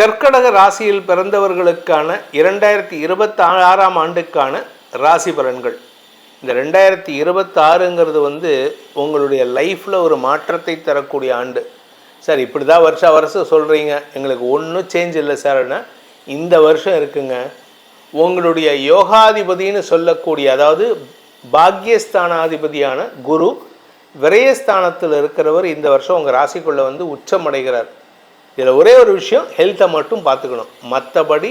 கர்க்கடக ராசியில் பிறந்தவர்களுக்கான இரண்டாயிரத்தி இருபத்தி ஆறாம் ஆண்டுக்கான ராசி பலன்கள். இந்த ரெண்டாயிரத்தி இருபத்தாறுங்கிறது வந்து உங்களுடைய லைஃப்பில் ஒரு மாற்றத்தை தரக்கூடிய ஆண்டு. சார் இப்படி தான் வருஷம் வருஷம் சொல்கிறீங்க எங்களுக்கு ஒன்றும் சேஞ்ச் இல்லை சார்னா இந்த வருஷம் இருக்குங்க. உங்களுடைய யோகாதிபதின்னு சொல்லக்கூடிய அதாவது பாக்யஸ்தானாதிபதியான குரு விரயஸ்தானத்தில் இருக்கிறவர் இந்த வருஷம் உங்கள் ராசிக்குள்ளே வந்து உச்சமடைகிறார் இதில் ஒரே ஒரு விஷயம் ஹெல்த்தை மட்டும் பார்த்துக்கணும். மற்றபடி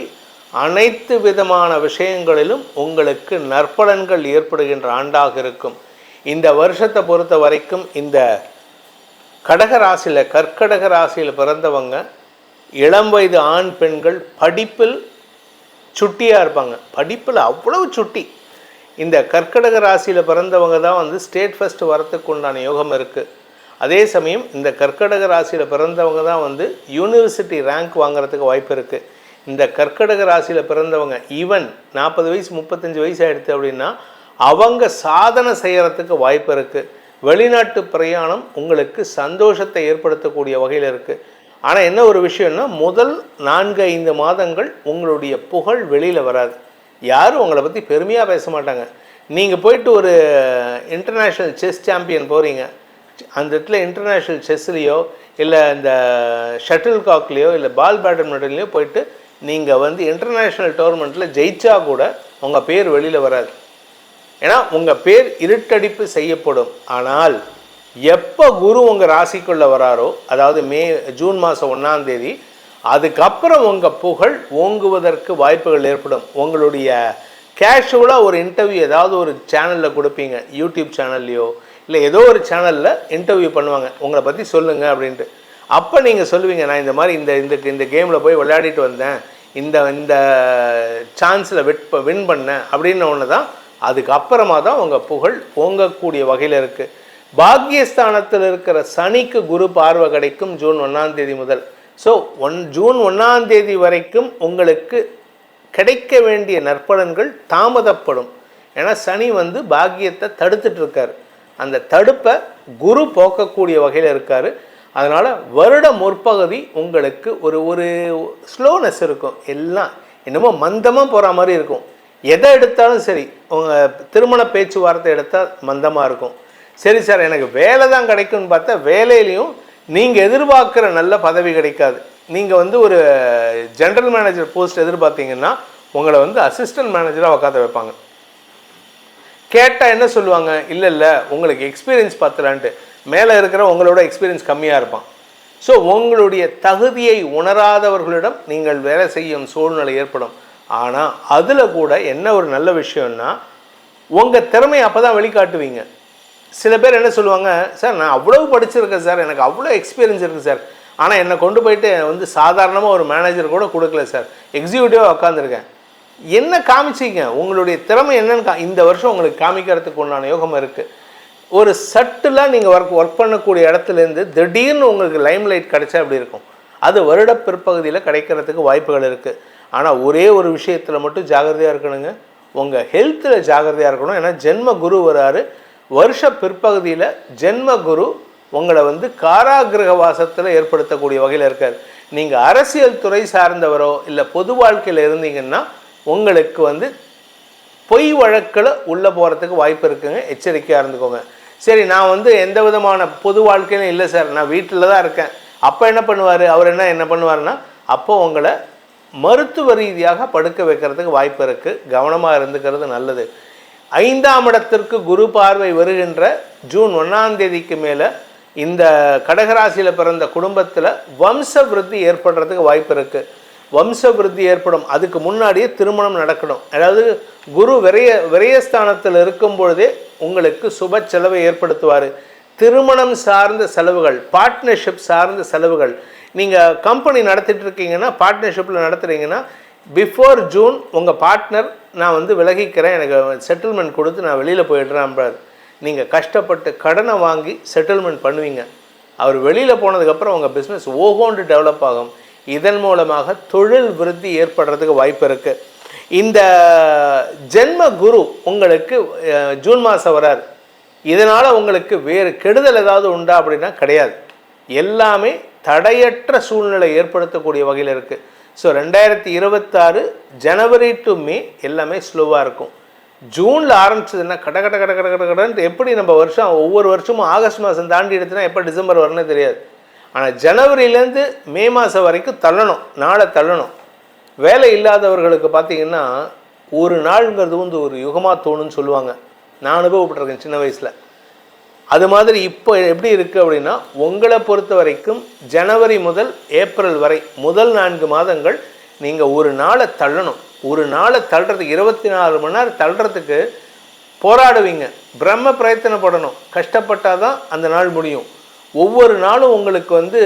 அனைத்து விதமான விஷயங்களிலும் உங்களுக்கு நற்பலன்கள் ஏற்படுகின்ற ஆண்டாக இருக்கும். இந்த வருஷத்தை பொறுத்த வரைக்கும் இந்த கடக ராசியில் கற்கடக ராசியில் பிறந்தவங்க இளம் வயது ஆண் பெண்கள் படிப்பில் சுட்டியாக இருப்பாங்க. படிப்பில் அவ்வளவு சுட்டி. இந்த கற்கடக ராசியில் பிறந்தவங்க தான் வந்து ஸ்டேட் ஃபஸ்ட் வரத்துக்கு உண்டான யோகம் இருக்குது அதே சமயம் இந்த கற்கடக ராசியில் பிறந்தவங்க தான் வந்து யூனிவர்சிட்டி ரேங்க் வாங்குறதுக்கு வாய்ப்பு இருக்குது இந்த கற்கடக ராசியில் பிறந்தவங்க ஈவன் நாற்பது வயசு முப்பத்தஞ்சு வயசு ஆகிடுது அப்படின்னா அவங்க சாதனை செய்கிறதுக்கு வாய்ப்பு இருக்குது வெளிநாட்டு பிரயாணம் உங்களுக்கு சந்தோஷத்தை ஏற்படுத்தக்கூடிய வகையில் இருக்குது ஆனால் என்ன ஒரு விஷயம்னா முதல் நான்கு ஐந்து மாதங்கள் உங்களுடைய புகழ் வெளியில் வராது. யாரும் உங்களை பற்றி பெருமையாக பேச மாட்டாங்க. நீங்கள் போயிட்டு ஒரு இன்டர்நேஷ்னல் செஸ் சாம்பியன் போகிறீங்க அந்த இடத்துல இன்டர்நேஷ்னல் செஸ்லேயோ இல்லை இந்த ஷட்டில் காக்லேயோ இல்லை பால் பேட்மிண்டன்லேயோ போயிட்டு நீங்கள் வந்து இன்டர்நேஷ்னல் டோர்னமெண்ட்டில் ஜெயிச்சா கூட உங்கள் பேர் வெளியில் வராது. ஏன்னா உங்கள் பேர் இருட்டடிப்பு செய்யப்படும். ஆனால் எப்போ குரு உங்கள் ராசிக்குள்ளே வராரோ அதாவது மே ஜூன் மாதம் ஒன்றாந்தேதி அதுக்கப்புறம் உங்கள் புகழ் ஓங்குவதற்கு வாய்ப்புகள் ஏற்படும். உங்களுடைய கேஷுவலாக ஒரு இன்டர்வியூ ஏதாவது ஒரு சேனலில் கொடுப்பீங்க. யூடியூப் சேனல்லையோ இல்லை ஏதோ ஒரு சேனலில் இன்டர்வியூ பண்ணுவாங்க. உங்களை பற்றி சொல்லுங்கள் அப்படின்ட்டு. அப்போ நீங்கள் சொல்லுவீங்க நான் இந்த மாதிரி இந்த இந்த இந்த கேமில் போய் விளையாடிட்டு வந்தேன். இந்த இந்த சான்ஸில் விட் வின் பண்ணேன். அப்படின்ன ஒன்று தான். அதுக்கப்புறமா தான் உங்கள் புகழ் ஓங்கக்கூடிய வகையில் இருக்குது பாக்யஸ்தானத்தில் இருக்கிற சனிக்கு குரு பார்வை கிடைக்கும் ஜூன் ஒன்றாம் தேதி முதல். ஸோ ஒன் ஜூன் ஒன்றாம் தேதி வரைக்கும் உங்களுக்கு கிடைக்க வேண்டிய நற்பலன்கள் தாமதப்படும். ஏன்னா சனி வந்து பாக்கியத்தை தடுத்துட்ருக்கார் அந்த தடுப்பை குரு போக்கக்கூடிய வகையில் இருக்கார். அதனால் வருட முற்பகுதி உங்களுக்கு ஒரு ஒரு ஸ்லோனஸ் இருக்கும். எல்லாம் என்னமோ மந்தமாக போகிற மாதிரி இருக்கும். எதை எடுத்தாலும் சரி உங்கள் திருமண பேச்சுவார்த்தை எடுத்தால் மந்தமாக இருக்கும். சரி சார் எனக்கு வேலை தான் கிடைக்கும்னு பார்த்தா வேலையிலையும் நீங்கள் எதிர்பார்க்குற நல்ல பதவி கிடைக்காது. நீங்கள் வந்து ஒரு ஜென்ரல் மேனேஜர் போஸ்ட் எதிர்பார்த்தீங்கன்னா உங்களை வந்து அசிஸ்டன்ட் மேனேஜராக உட்காந்து வைப்பாங்க. கேட்டால் என்ன சொல்லுவாங்க? இல்லை இல்லை உங்களுக்கு எக்ஸ்பீரியன்ஸ் பார்த்துலான்ட்டு மேலே இருக்கிற உங்களோட எக்ஸ்பீரியன்ஸ் கம்மியாக இருப்பான். ஸோ உங்களுடைய தகுதியை உணராதவர்களிடம் நீங்கள் வேலை செய்யும் சூழ்நிலை ஏற்படும். ஆனால் அதில் கூட என்ன ஒரு நல்ல விஷயம்னா உங்கள் திறமையை அப்போ தான் வெளிக்காட்டுவீங்க. சில பேர் என்ன சொல்லுவாங்க சார் நான் அவ்வளோ படிச்சிருக்கேன் சார். எனக்கு அவ்வளோ எக்ஸ்பீரியன்ஸ் இருக்குது சார். ஆனால் என்னை கொண்டு போயிட்டு வந்து சாதாரணமாக ஒரு மேனேஜர் கூட கொடுக்கல சார். எக்ஸிக்யூட்டிவாக உட்காந்துருக்கேன் என்ன காமிச்சிங்க? உங்களுடைய திறமை என்னன்னு கா இந்த வருஷம் உங்களுக்கு காமிக்கிறதுக்கு உண்டான யோகம் இருக்குது ஒரு சட்டிலாக நீங்கள் ஒர்க் ஒர்க் பண்ணக்கூடிய இடத்துலேருந்து திடீர்னு உங்களுக்கு லைம் லைட் கிடைச்சா அப்படி இருக்கும்? அது வருட பிற்பகுதியில் கிடைக்கிறதுக்கு வாய்ப்புகள் இருக்குது ஆனால் ஒரே ஒரு விஷயத்தில் மட்டும் ஜாகிரதையாக இருக்கணுங்க. உங்கள் ஹெல்த்தில் ஜாகிரதையாக இருக்கணும். ஏன்னா ஜென்ம குரு வராரு. வருஷ பிற்பகுதியில் ஜென்ம குரு உங்களை வந்து காராகிரக வாசத்தில் ஏற்படுத்தக்கூடிய வகையில் இருக்கார். நீங்கள் அரசியல் துறை சார்ந்தவரோ இல்லை பொது வாழ்க்கையில் இருந்தீங்கன்னா உங்களுக்கு வந்து பொய் வழக்கில் உள்ளே போகிறதுக்கு வாய்ப்பு இருக்குங்க. எச்சரிக்கையாக இருந்துக்கோங்க. சரி நான் வந்து எந்த விதமான பொது வாழ்க்கையிலும் இல்லை சார். நான் வீட்டில் தான் இருக்கேன். அப்போ என்ன பண்ணுவார்? அவர் என்ன என்ன பண்ணுவார்னா அப்போ உங்களை மருத்துவ ரீதியாக படுக்க வைக்கிறதுக்கு வாய்ப்பு இருக்குது கவனமாக இருந்துக்கிறது நல்லது. ஐந்தாம் இடத்திற்கு குரு பார்வை வருகின்ற ஜூன் ஒன்றாம் தேதிக்கு மேலே இந்த கடகராசியில் பிறந்த குடும்பத்தில் வம்ச விருத்தி ஏற்படுறதுக்கு வாய்ப்பு இருக்குது வம்ச விருத்தி ஏற்படும் அதுக்கு முன்னாடியே திருமணம் நடக்கணும் அதாவது குரு விரைய விரயஸ்தானத்தில் இருக்கும் பொழுதே உங்களுக்கு சுப செலவை ஏற்படுத்துவார் திருமணம் சார்ந்த செலவுகள் பார்ட்னர்ஷிப் சார்ந்த செலவுகள் நீங்கள் கம்பெனி நடத்திட்டு இருக்கீங்கன்னா பார்ட்னர்ஷிப்பில் நடத்துகிறீங்கன்னா பிஃபோர் ஜூன் உங்கள் பார்ட்னர் நான் வந்து விலகிக்கிறேன் எனக்கு செட்டில்மெண்ட் கொடுத்து நான் வெளியில் போயிடுறேன் நீங்கள் கஷ்டப்பட்டு கடனை வாங்கி செட்டில்மெண்ட் பண்ணுவீங்க அவர் வெளியில் போனதுக்கப்புறம் உங்கள் பிஸ்னஸ் ஓஹோண்டு டெவலப் ஆகும் இதன் மூலமாக தொழில் விருத்தி ஏற்படுறதுக்கு வாய்ப்பு இருக்குது இந்த ஜென்ம குரு உங்களுக்கு ஜூன் மாதம் வரார் இதனால் உங்களுக்கு வேறு கெடுதல் ஏதாவது உண்டா அப்படின்னா கிடையாது எல்லாமே தடையற்ற சூழ்நிலை ஏற்படுத்தக்கூடிய வகையில் இருக்குது ஸோ ரெண்டாயிரத்தி இருபத்தாறு ஜனவரி டு மே எல்லாமே ஸ்லோவாக இருக்கும் ஜூனில் ஆரம்பிச்சதுன்னா கட கட கட கட கட கடன்ட்டு எப்படி நம்ம வருஷம் ஒவ்வொரு வருஷமும் ஆகஸ்ட் மாதம் தாண்டி எடுத்துனா எப்போ டிசம்பர் வரணும்னே தெரியாது ஆனால் ஜனவரியிலேருந்து மே மாதம் வரைக்கும் தள்ளணும் நாளை தள்ளணும். வேலை இல்லாதவர்களுக்கு பார்த்தீங்கன்னா ஒரு நாளுங்கிறது வந்து ஒரு யுகமாக தோணுன்னு சொல்லுவாங்க. நான் அனுபவப்பட்டிருக்கேன் சின்ன வயசில். அது மாதிரி இப்போ எப்படி இருக்குது அப்படின்னா உங்களை பொறுத்த வரைக்கும் ஜனவரி முதல் ஏப்ரல் வரை முதல் நான்கு மாதங்கள் நீங்கள் ஒரு நாளை தள்ளணும். ஒரு நாளை தள்ளுறதுக்கு இருபத்தி நாலு மணி நேரம் தள்ளுறதுக்கு போராடுவீங்க. பிரம்ம பிரயத்தனப்படணும். கஷ்டப்பட்டால் தான் அந்த நாள் முடியும். ஒவ்வொரு நாளும் உங்களுக்கு வந்து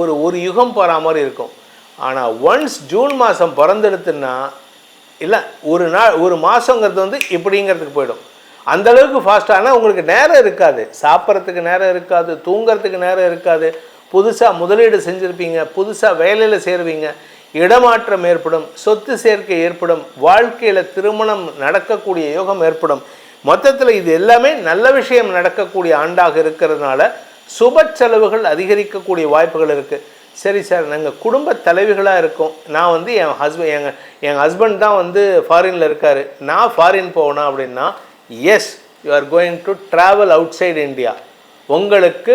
ஒரு ஒரு யுகம் போகிற மாதிரி இருக்கும். ஆனால் ஒன்ஸ் ஜூன் மாதம் பிறந்தெடுத்துன்னா இல்லை ஒரு நாள் ஒரு மாதங்கிறது வந்து இப்படிங்கிறதுக்கு போயிடும். அந்த அளவுக்கு ஃபாஸ்ட்டானால் உங்களுக்கு நேரம் இருக்காது. சாப்பிட்றதுக்கு நேரம் இருக்காது தூங்கிறதுக்கு நேரம் இருக்காது. புதுசாக முதலீடு செஞ்சுருப்பீங்க புதுசாக வேலையில் சேருவீங்க இடமாற்றம் ஏற்படும் சொத்து சேர்க்கை ஏற்படும் வாழ்க்கையில் திருமணம் நடக்கக்கூடிய யோகம் ஏற்படும். மொத்தத்தில் இது எல்லாமே நல்ல விஷயம் நடக்கக்கூடிய ஆண்டாக இருக்கிறதுனால சுப செலவுகள் அதிகரிக்கக்கூடிய வாய்ப்புகள் இருக்குது சரி சார் நாங்கள் குடும்ப தலைவிகளாக இருக்கோம். நான் வந்து என் ஹஸ்பண்ட் எங்கள் என் ஹஸ்பண்ட் தான் வந்து ஃபாரினில் இருக்கார். நான் ஃபாரின் போகணும் அப்படின்னா yes you are going to travel outside India உங்களுக்கு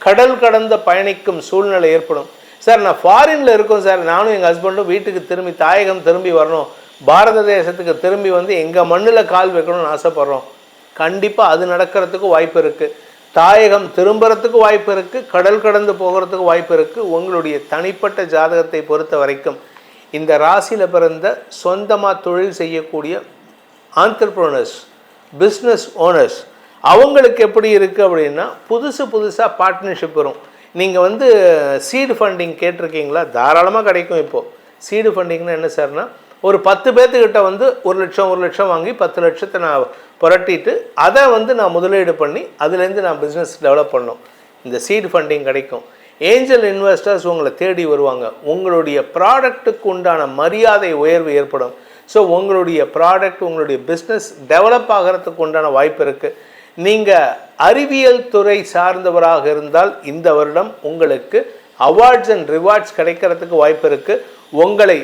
கடல் கடந்த பயணிக்கும் சூழ்நிலை ஏற்படும். சார் நான் ஃபாரினில் இருக்கோம் சார். நானும் எங்கள் ஹஸ்பண்டும் வீட்டுக்கு திரும்பி தாயகம் திரும்பி வரணும். பாரத தேசத்துக்கு திரும்பி வந்து எங்கள் மண்ணில் கால் வைக்கணும்னு ஆசைப்பட்றோம். கண்டிப்பாக அது நடக்கிறதுக்கு வாய்ப்பு இருக்குது தாயகம் திரும்புறதுக்கு வாய்ப்பு இருக்குது கடல் கடந்து போகிறதுக்கு வாய்ப்பு இருக்குது உங்களுடைய தனிப்பட்ட ஜாதகத்தை பொறுத்த வரைக்கும் இந்த ராசியில் பிறந்த சொந்தமாக தொழில் செய்யக்கூடிய ஆண்டர்ப்ரோனர்ஸ் பிஸ்னஸ் ஓனர்ஸ் அவங்களுக்கு எப்படி இருக்குது அப்படின்னா புதுசு புதுசாக பார்ட்னர்ஷிப் வரும். நீங்கள் வந்து சீடு ஃபண்டிங் கேட்டிருக்கீங்களா? தாராளமாக கிடைக்கும் இப்போது சீடு ஃபண்டிங்னா என்ன சார்னா ஒரு பத்து பேர்த்துக்கிட்ட வந்து ஒரு லட்சம் ஒரு லட்சம் வாங்கி பத்து லட்சத்தை நான் புரட்டிட்டு அதை வந்து நான் முதலீடு பண்ணி அதுலேருந்து நான் பிஸ்னஸ் டெவலப் பண்ணோம். இந்த சீட் ஃபண்டிங் கிடைக்கும். ஏஞ்சல் இன்வெஸ்டர்ஸ் உங்களை தேடி வருவாங்க. உங்களுடைய ப்ராடக்ட்டுக்கு உண்டான மரியாதை உயர்வு ஏற்படும். ஸோ உங்களுடைய ப்ராடக்ட் உங்களுடைய பிஸ்னஸ் டெவலப் ஆகிறதுக்கு உண்டான வாய்ப்பு இருக்குது நீங்கள் அறிவியல் துறை சார்ந்தவராக இருந்தால் இந்த வருடம் உங்களுக்கு அவார்ட்ஸ் அண்ட் ரிவார்ட்ஸ் கிடைக்கிறதுக்கு வாய்ப்பு இருக்குது உங்களை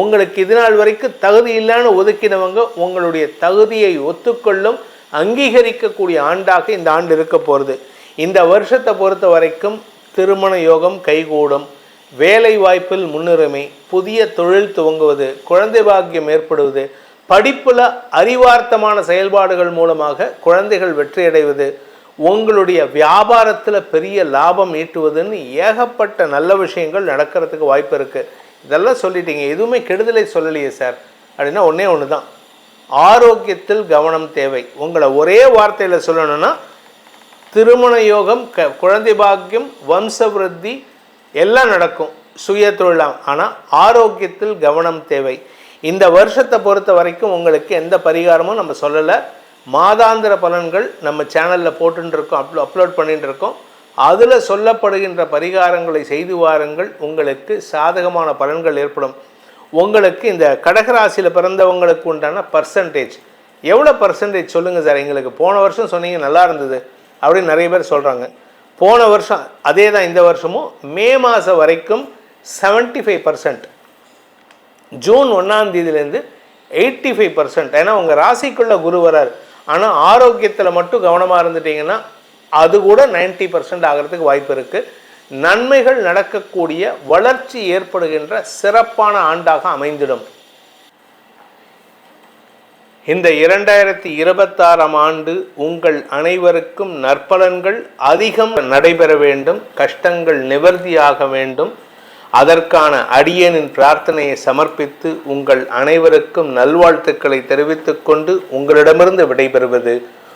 உங்களுக்கு இதுநாள் வரைக்கும் தகுதி இல்லைன்னு ஒதுக்கினவங்க உங்களுடைய தகுதியை ஒத்துக்கொள்ளும் அங்கீகரிக்கக்கூடிய ஆண்டாக இந்த ஆண்டு இருக்க போகிறது இந்த வருஷத்தை பொறுத்த வரைக்கும் திருமண யோகம் கைகூடும். வேலை வாய்ப்பில் முன்னுரிமை புதிய தொழில் துவங்குவது குழந்தை பாக்கியம் ஏற்படுவது படிப்பில் அறிவார்த்தமான செயல்பாடுகள் மூலமாக குழந்தைகள் வெற்றியடைவது உங்களுடைய வியாபாரத்தில் பெரிய லாபம் ஈட்டுவதுன்னு ஏகப்பட்ட நல்ல விஷயங்கள் நடக்கிறதுக்கு வாய்ப்பு இருக்குது இதெல்லாம் சொல்லிட்டீங்க. எதுவுமே கெடுதலை சொல்லலையே சார். அப்படின்னா ஒன்றே ஒன்று தான் ஆரோக்கியத்தில் கவனம் தேவை. உங்களை ஒரே வார்த்தையில் சொல்லணும்னா திருமண யோகம் க குழந்தை பாக்கியம் வம்சவிருத்தி எல்லாம் நடக்கும். சுய தொழிலாம். ஆனால் ஆரோக்கியத்தில் கவனம் தேவை. இந்த வருஷத்தை பொறுத்த வரைக்கும் உங்களுக்கு எந்த பரிகாரமும் நம்ம சொல்லலை. மாதாந்திர பலன்கள் நம்ம சேனலில் போட்டுருக்கோம் அப்லோ அப்லோட் பண்ணிட்டு இருக்கோம் அதில் சொல்லப்படுகின்ற பரிகாரங்களை செய்து வாருங்கள். உங்களுக்கு சாதகமான பலன்கள் ஏற்படும். உங்களுக்கு இந்த கடகராசியில் பிறந்தவங்களுக்கு உண்டான பர்சன்டேஜ் எவ்வளோ பர்சன்டேஜ் சொல்லுங்கள் சார்? எங்களுக்கு போன வருஷம் சொன்னீங்க நல்லா இருந்தது அப்படின்னு நிறைய பேர் சொல்கிறாங்க போன வருஷம் அதே தான் இந்த வருஷமும் மே மாதம் வரைக்கும் செவன்ட்டி ஃபைவ் பர்சன்ட் ஜூன் ஒன்றாம் தேதியிலேருந்து எயிட்டி ஃபைவ் பர்சன்ட் ஏன்னா உங்கள் ராசிக்குள்ளே குரு வரார். ஆனால் ஆரோக்கியத்தில் மட்டும் கவனமாக இருந்துட்டிங்கன்னா அது கூட நைன்டி பர்சன்ட் ஆகிறதுக்கு வாய்ப்பு இருக்குது நன்மைகள் நடக்கக்கூடிய வளர்ச்சி ஏற்படுகின்ற சிறப்பான ஆண்டாக அமைந்திடும். இந்த இரண்டாயிரத்தி இருபத்தாறாம் ஆண்டு உங்கள் அனைவருக்கும் நற்பலன்கள் அதிகம் நடைபெற வேண்டும் கஷ்டங்கள் நிவர்த்தியாக வேண்டும். அதற்கான அடியனின் பிரார்த்தனையை சமர்ப்பித்து உங்கள் அனைவருக்கும் நல்வாழ்த்துக்களை தெரிவித்துக்கொண்டு உங்களிடமிருந்து விடைபெறுவது